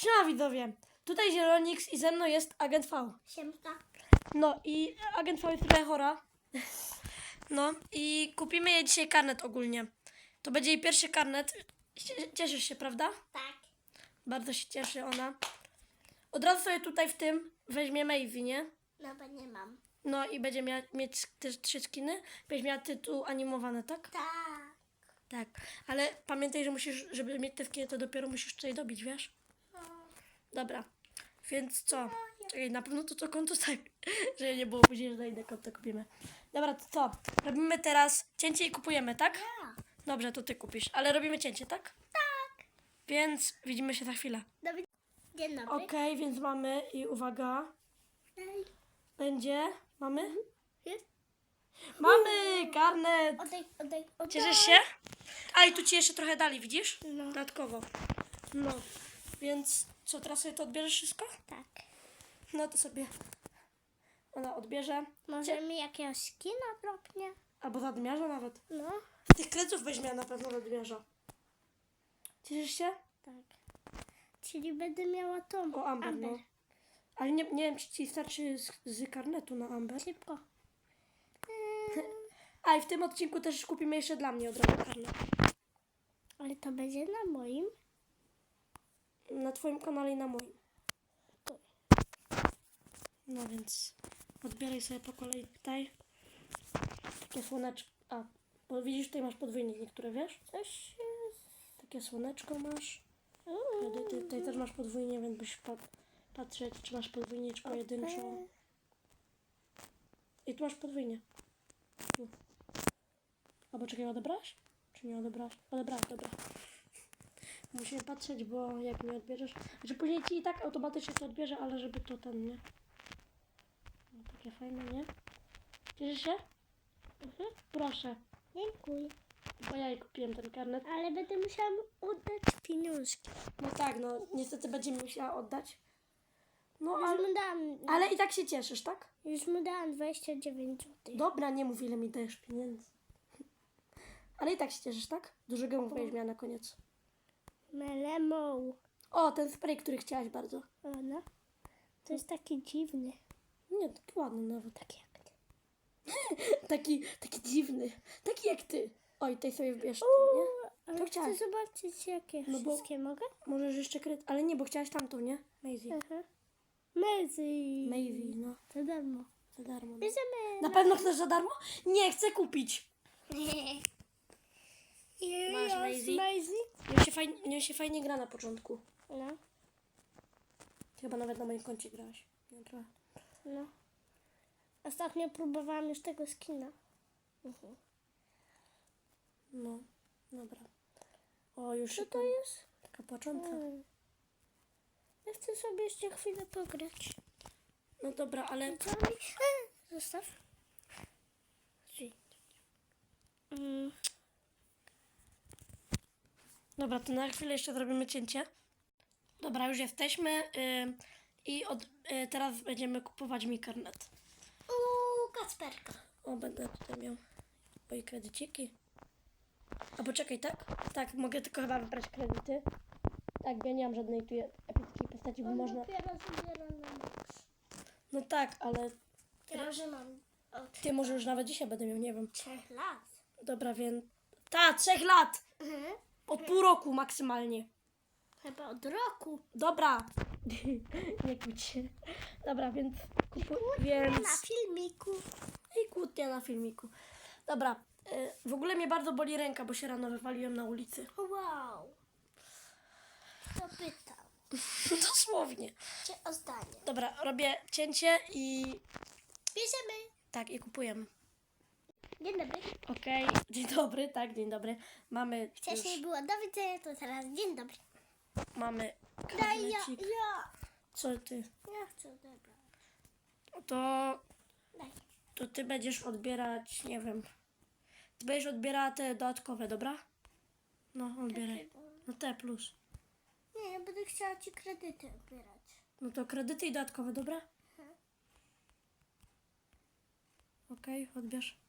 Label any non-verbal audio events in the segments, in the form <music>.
Siema widzowie, tutaj Zielonix i ze mną jest Agent V. Siemka. No i Agent V jest trochę chora. No i kupimy jej dzisiaj karnet ogólnie. To będzie jej pierwszy karnet. Cie- Cieszysz się, prawda? Tak. Bardzo się cieszy ona. Od razu sobie tutaj w tym weźmie Maisie, nie? No bo nie mam. No i będzie miała mieć też trzy skiny. Będzie miała tytuł animowany, tak? Tak. Tak. Ale pamiętaj, że musisz, żeby mieć te skiny, to dopiero musisz tutaj dobić, wiesz? Dobra, więc co? Na pewno to to konto <laughs> tak, że nie było później, że na inne konto kupimy. Dobra, to co? Robimy teraz cięcie i kupujemy, tak? Ja. Dobrze, to ty kupisz, ale robimy cięcie, tak? Tak. Więc widzimy się za chwilę. Dobry. Dzień dobry. Okej, więc mamy i uwaga, Ej. będzie, mamy? Jest? Mamy karnet! Oddaj, oddaj, oddaj. Cieszysz się? A i tu ci jeszcze trochę dali, widzisz? No. Dodatkowo. No, więc co, teraz sobie to odbierzesz wszystko? Tak. No to sobie ona odbierze. Może mi jakiegoś skina dropnie? Albo zadmiarza nawet. No. Z tych kredów weźmie na pewno zadmiarza. Cieszysz się? Tak. Czyli będę miała tą. O, Amber, no. Ale nie, nie wiem, czy ci starczy z, z karnetu na Amber. Szybko. <laughs> A i w tym odcinku też kupimy jeszcze dla mnie od razu karnet. Ale to będzie na moim. Na twoim kanale i na moim. No więc odbieraj sobie po kolei tutaj. Takie słoneczko. A, bo widzisz, tutaj masz podwójnie niektóre, wiesz? Coś jest. Takie słoneczko masz. Uuu. Tutaj, tutaj też masz podwójnie, więc byś pat, patrzeć, czy masz podwójnie, czy pojedynczo. Okej. I tu masz podwójnie. Tu. Albo czekaj, odebrałaś? Czy nie odebrałaś? Odebrałaś, dobra. Musimy patrzeć, bo jak mi odbierzesz... Znaczy później ci i tak automatycznie to odbierze, ale żeby to ten, nie? No, takie fajne, nie? Cieszysz się? Mhm. Proszę. Dziękuję. Bo ja jej kupiłem ten karnet. Ale będę musiała oddać pieniążki. No tak, no niestety będziemy musiała oddać. No Już ale, mu dałam. ale i tak się cieszysz, tak? Już mu dałam 29 zł. Dobra, nie mów ile mi dajesz pieniędzy. Ale i tak się cieszysz, tak? Dużo będziesz miała na koniec. Melemą. O, ten spray, który chciałaś bardzo. O, no. To jest taki dziwny. Nie, taki ładny nawet. Tak jak ty. <laughs> Taki, taki dziwny. Taki jak ty. Oj, tutaj sobie wbierz tu, nie? Ale chcę chciałaś. zobaczyć jakie No bo- wszystkie mogę? Możesz jeszcze kryt, ale nie, bo chciałaś tamtą, nie? Maisie. Aha. Mezi. Maisie, no. To darmo. Za darmo. No. Bierzemy. Na pewno chcesz za darmo? Nie, chcę kupić. Masz Maisie? Nią się, fajnie, nią się fajnie gra na początku. No, Chyba nawet na moim koncie grałaś. Nie, trochę. no. Ostatnio próbowałam już tego skina. Mhm. No, dobra. O, już Co to jest? taka płacząca. Mm. Ja chcę sobie jeszcze chwilę pograć. No dobra, ale Co Zostaw. Czyli- Mm. Dobra, to na chwilę jeszcze zrobimy cięcie. Dobra, już jesteśmy ym, i od, y, teraz będziemy kupować mi karnet. Uuu, Kacperka. O, będę tutaj miał moje kredyciki. A poczekaj, tak? Tak, mogę tylko chyba wybrać kredyty. Tak, ja nie mam żadnej tu epickiej postaci, bo On można... dopiero zabiera na max. No tak, ale Ja że mam od ty może już nawet dzisiaj będę miał, nie wiem. trzech lat. Dobra, więc... Ta, trzech lat! Mhm. Od pół roku maksymalnie. Chyba od roku. Dobra. <laughs> nie kłóć się. Dobra, więc kupuj, więc... Na filmiku. I kłótnia na filmiku. Dobra, y, w ogóle mnie bardzo boli ręka, bo się rano wywaliłem na ulicy. Wow. Kto pytał? <laughs> Dosłownie. Cię o zdanie. Dobra, robię cięcie i Bierzemy. tak, i kupujemy. Dzień dobry. Okej, dzień dobry, tak, dzień dobry. Mamy Wcześniej już, było do widzenia, to teraz dzień dobry. mamy Daj ja, ja. Co ty? Ja chcę odebrać. To, Daj. to ty będziesz odbierać, nie wiem. Ty będziesz odbierała te dodatkowe, dobra? No, odbieraj. No te plus. Nie, ja będę chciała ci kredyty odbierać. No to kredyty i dodatkowe, dobra? Mhm. Okej, odbierz.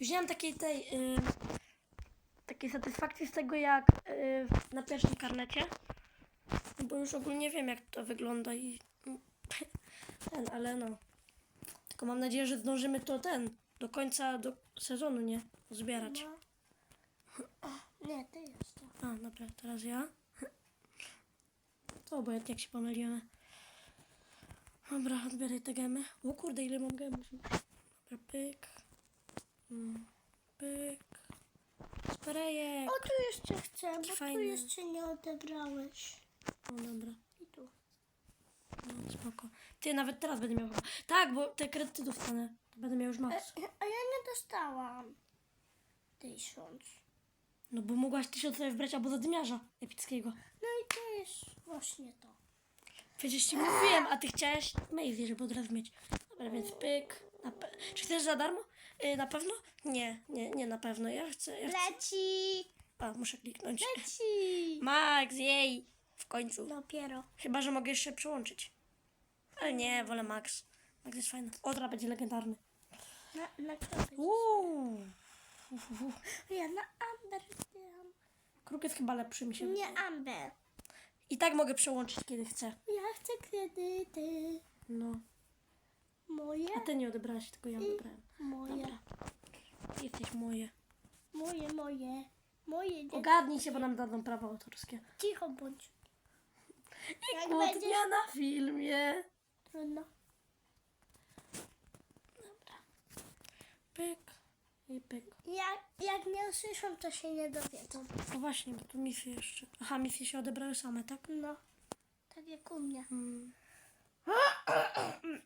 Mam takiej tej, y, takiej satysfakcji z tego, jak y, na pierwszym karnecie. Bo już ogólnie wiem, jak to wygląda i <laughs> ten, ale no. Tylko mam nadzieję, że zdążymy to ten, do końca do sezonu, nie? Zbierać. No. Nie, ty jeszcze. A, dobra, teraz ja. To obojętnie jak się pomyliłem. Dobra, odbieraj te gemy. O kurde, ile mam gemów. Dobra, pyk. Pyk. Sprejek. O, tu jeszcze chcę, bo tu Fajne. jeszcze nie odebrałeś. O, dobra. I tu. No, spoko. Ty, nawet teraz będę miał chyba. Tak, bo te kredyty dostanę. Będę miał już E, max. a ja nie dostałam. Tysiąc. No bo mogłaś tysiąc sobie wbrać albo zadymiarza epickiego. No i to jest właśnie to. Przecież ci mówiłem, a ty chciałeś Maisie, żeby od razu mieć. Dobra, więc pyk. Czy chcesz za darmo? Y, na pewno? Nie, nie, nie na pewno. Ja chcę, ja chcę. Leci! A, muszę kliknąć. Leci! Max, jej! W końcu. Dopiero. Chyba, że mogę jeszcze przełączyć. Ale nie, wolę Max. Max jest fajny. O, teraz będzie legendarny. Na, na kropę. Uuu. Uf, uf, uf. Ja na Amber zbieram. Kruk jest chyba lepszy mi się Nie wydaje. Amber. I tak mogę przełączyć, kiedy chcę. Ja chcę kredyty. No. Moje? A ty nie odebrałaś, tylko ja odebrałem. Moje. Dobra. Jesteś moje. Moje, moje. Moje dzieci. Ogarnij się, bo nam dadzą prawa autorskie. Cicho bądź. Jak Kłótnia będziesz... na filmie. Trudno. Pyk i pyk. Jak, jak nie usłyszą, to się nie dowiedzą. No właśnie, bo tu misje jeszcze. Aha, misje się odebrały same, tak? No. Tak jak u mnie. <gasps> Mm.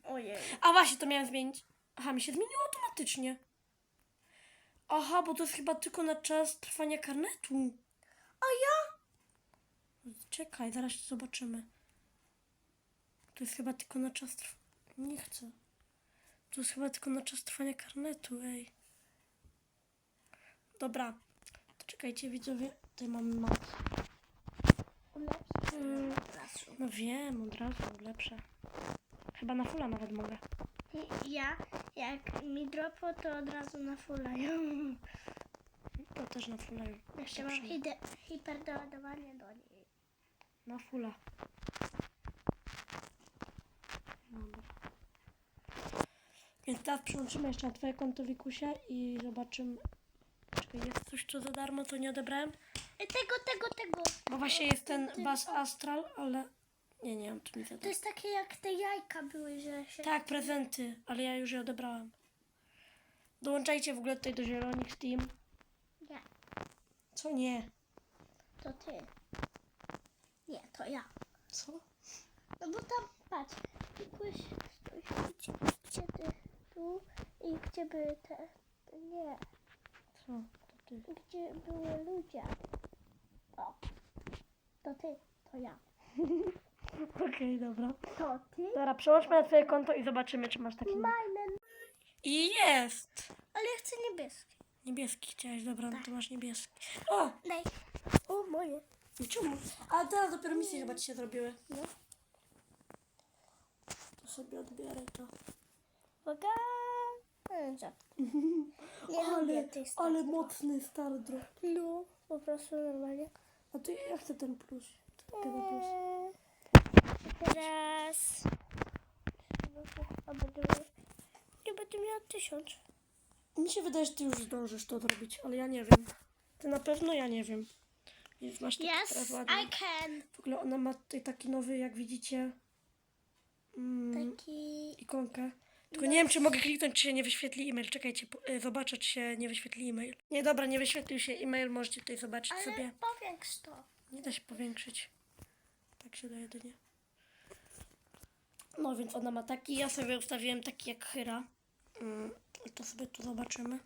Ojej. A właśnie, to miałem zmienić. Aha, mi się zmieniło automatycznie. Aha, bo to jest chyba tylko na czas trwania karnetu. A ja? Czekaj, zaraz zobaczymy. To jest chyba tylko na czas trwania. Nie chcę. To jest chyba tylko na czas trwania karnetu, ej. Dobra. To czekajcie, widzowie. Tutaj mamy max. Ulepszy Mm. No wiem, od razu lepsze. Chyba na fula nawet mogę. Ja, jak mi dropo, to od razu na fulają. To też na fula. już. Jeszcze mam hide, hiperdoładowanie do niej. Na fula. Dobra. Więc teraz przyłączymy jeszcze na twoje konto Wikusia i zobaczymy. Czekaj, jest coś co za darmo, co nie odebrałem? Tego, tego, tego. Bo właśnie jest ten Bas Astral, ale... Nie, nie mam tu nic za To jest takie jak te jajka były, że się... Tak, prezenty, ale ja już je odebrałem. Dołączajcie w ogóle tutaj do Zielonych Steam. Nie, Co nie? to ty. Nie, to ja. Co? No bo tam, patrz, klikłeś, stój, gdzie, gdzie ty, tu i gdzie były te, nie, Co? To ty. gdzie były ludzie. O, to ty, to ja. <laughs> <laughs> Okej, dobra. To ty? Dobra, przełączmy na twoje konto i zobaczymy, czy masz taki... Majnen. I jest! Ale ja chcę niebieski. Niebieski chciałeś, dobra, no to masz niebieski. O! Daj. O, moje. Czemu? A teraz dopiero misje chyba ci się zrobiły. No. To sobie odbieraj to. Uwaga. E, Żart. <laughs> Nie lubię Ale, ale mocny star drop. No, po prostu normalnie. A to ja chcę ten plus. Ten plus. Eee, Miał- Nie będę miała tysiąc. Mi się wydaje, że ty już zdążysz to zrobić, ale ja nie wiem. Ty na pewno, ja nie wiem. Więc masz taki Yes. I can. W ogóle ona ma tutaj taki nowy, jak widzicie, mm, Taki. ikonkę. Tylko nie wiem, czy mogę kliknąć, czy się nie wyświetli e-mail. Czekajcie, y, zobaczę, czy się nie wyświetli e-mail. Nie, dobra, nie wyświetlił się e-mail, możecie tutaj zobaczyć Ale sobie. powiększ to. Nie da się powiększyć. Tak się da jedynie. No więc ona ma taki, ja sobie ustawiłem taki jak Hyra. Mm, to sobie tu zobaczymy.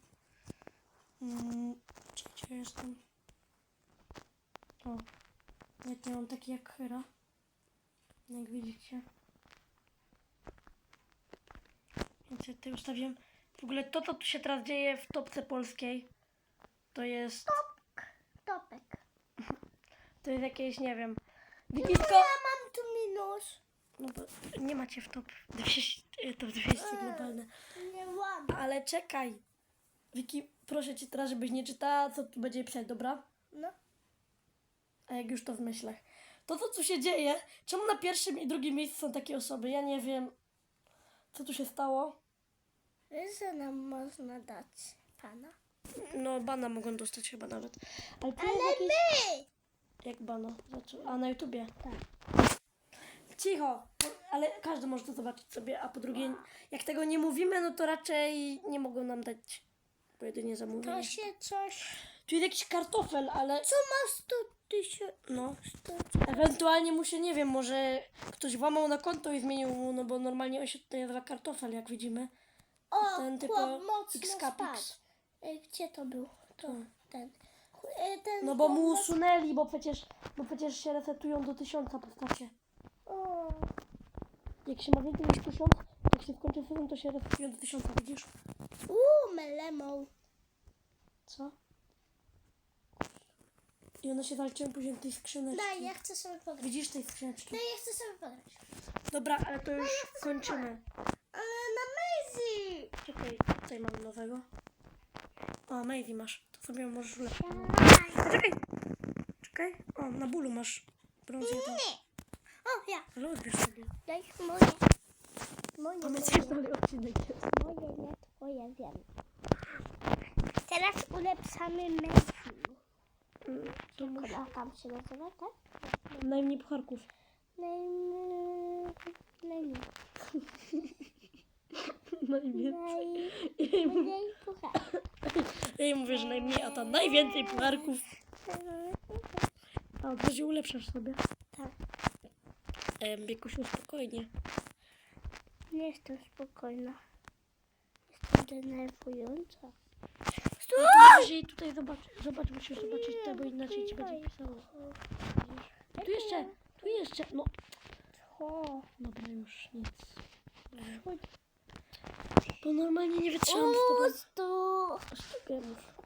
Mm, gdzie, gdzie jestem? O. Nie, to ja mam taki jak Hyra. Jak widzicie. Więc ja tutaj ustawiłem. W ogóle to, co tu się teraz dzieje w topce polskiej, to jest, Topek. <laughs> to jest jakieś, nie wiem, widzisko. Ja mam tu minus. No bo nie macie w top 200, top 200 globalne. Nie ładnie. Ale czekaj. Wiki, proszę cię teraz, żebyś nie czytała, co tu będzie pisać, dobra? No. A jak już to w myślach. To, co tu się dzieje, czemu na pierwszym i drugim miejscu są takie osoby? Ja nie wiem, co tu się stało. Wiesz, że nam można dać pana? No, bana mogą dostać chyba nawet. Ale, tu Ale jakieś... my! Jak bana? Zaczął- A, na YouTubie? Tak. Cicho, ale każdy może to zobaczyć sobie, a po drugie, jak tego nie mówimy, no to raczej nie mogą nam dać, jedynie zamówienie. To się coś... Tu jest jakiś kartofel, ale Co ma 100 tysięcy? no, 100 ewentualnie mu się, nie wiem, może ktoś włamał na konto i zmienił mu, no bo normalnie on się tutaj nazywa kartofel, jak widzimy. O, Ten chłop mocno spadł. E, Gdzie to był? To, To. ten. E, ten No bo chłop mu usunęli, bo przecież, bo przecież się resetują do tysiąca postacie. Jak się ma więcej niż tysiąc, jak się skończy sezon, to się resetują do tysiąca, widzisz? Uuu, melemą. Co? I one się zaliczyły później do tej skrzyneczki. Daj, ja chcę sobie pograć. Widzisz tej skrzyneczki? Daj, ja chcę sobie pograć. Dobra, ale to już kończymy. Ale na Maisie! Czekaj, tutaj mamy nowego. O, Maisie masz. To sobie możesz ulepszyć. Czekaj! Czekaj. O, na bólu masz brąz jeden. Nie. O, ja. Odbierz sobie. Daj moje. Moje, Pamiętaj, dalej odcinek jest. Moje, nie twoje, wiem. Teraz ulepszamy Messi. Mm, To Ona tam się nazywa, tak? najmniej pucharków. Najmniej... Najmniej. <laughs> Najwięcej. Jej, Mniej puchar. ja jej mówię, że najmniej, a ta najwięcej pucharków. A to się ulepszasz sobie. Tak. Em, Biekusiu, spokojnie. Nie jestem spokojna. Jestem denerwująca. No musisz jej tutaj zobaczyć, zobacz, musisz zobaczyć te, bo inaczej ci będzie pisało. Widzisz? Tu jeszcze, tu jeszcze, no. O, Dobra, już nic. chodź. Bo normalnie nie wytrzymam z tobą. Stu. Sztugemów. Nie,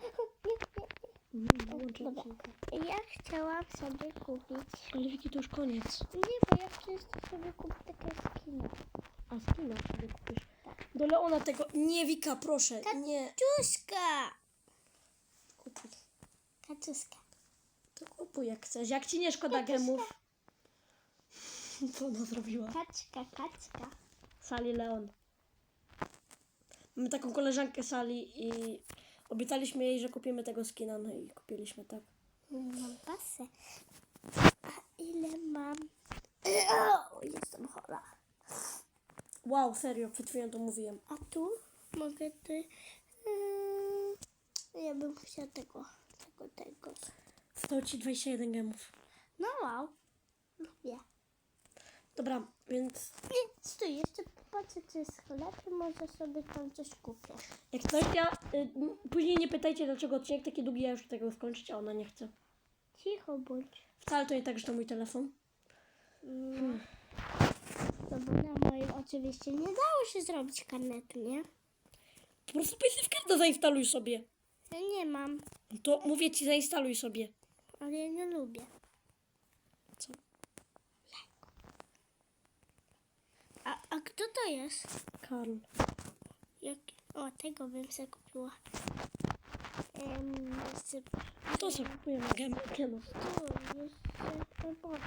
Wyłączę Dobra. odcinka. Ja chciałam sobie kupić. Ale Wiki, to już koniec. Nie, bo ja jeszcze sobie kupić takie skiny. A skina sobie kupisz. Do Leona tego. Nie, Wika, proszę. Nie. Kupuj. Kaczuszka. To kupuj jak chcesz. Jak ci nie szkoda gemów. <laughs> Co ona zrobiła? Kaczka, kaczka. Sali Leon. Mamy taką koleżankę Sali i obiecaliśmy jej, że kupimy tego skina, no i kupiliśmy, tak. Mam pasę. A ile mam? O, jestem chora. Wow, serio, przed chwilą to mówiłem. A tu mogę ty... Yy, ja bym chciała tego, tego, tego. Stało ci 21 gemów. No wow. Lubię. Dobra, więc Nie, stój, jeszcze popatrzę, czy jest sklep i może sobie tam coś kupię. jak coś ja... Y, później nie pytajcie, dlaczego odcinek taki długi, ja już tego skończyć, a ona nie chce. Cicho bądź. Wcale to nie tak, że to mój telefon. No, no bo na moim oczywiście nie dało się zrobić karnetu, nie? Po prostu PC w kartę zainstaluj sobie. Ja nie mam, To mówię ci, zainstaluj sobie. ale ja nie lubię. Co? A, a kto to jest? Karl. Jak... O, tego bym sobie kupiła. Em, jeszcze... To sobie kupujemy gemów. Tu, jeszcze robotę.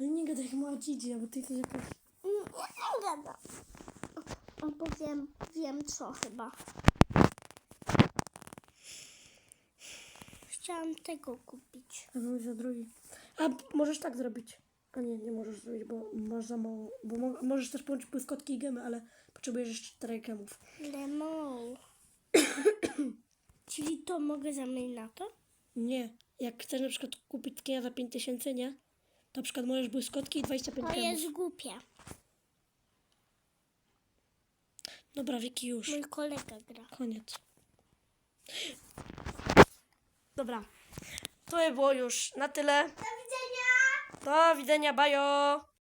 Ale nie gadaj jak mała dzidzia, bo ty jesteś jakaś... Mm, Nie gadam. Albo wiem, wiem co chyba. Chciałam tego kupić. A no za drugi. A możesz tak zrobić. A nie, nie możesz zrobić, bo masz za mało. Bo mo możesz też połączyć błyskotki i gemy, ale potrzebujesz jeszcze czterech gemów. Lemon. Czyli to mogę zamienić na to? Nie. Jak chcesz na przykład kupić skina za 5000, nie? To na przykład możesz błyskotki i 25 To gemów. jest głupie. Dobra, Wiki, już. Mój kolega gra. Koniec. Dobra. To by było już na tyle. Do widzenia! Do widzenia, bajo!